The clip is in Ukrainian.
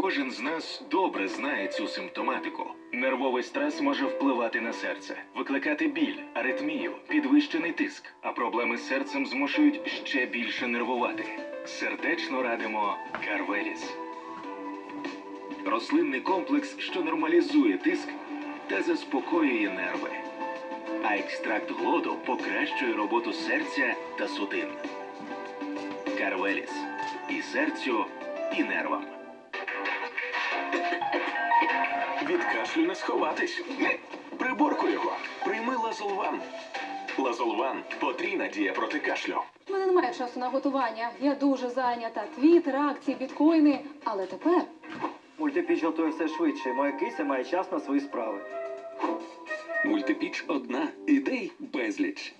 Кожен з нас добре знає цю симптоматику. Нервовий стрес може впливати на серце, викликати біль, аритмію, підвищений тиск, а проблеми з серцем змушують ще більше нервувати. Сердечно радимо Карвеліс. Рослинний комплекс, що нормалізує тиск та заспокоює нерви. А екстракт глоду покращує роботу серця та судин. Карвеліс. І серцю, і нервам. Від кашлю не сховатись. Приборку його. Прийми лазолван. Лазолван потрійна дія проти кашлю. У мене немає часу на готування. Я дуже зайнята. Твіттер, акції, біткоїни. Але тепер Мультипіч готує все швидше. Моя кися має час на свої справи. Мультипіч одна. Ідей безліч.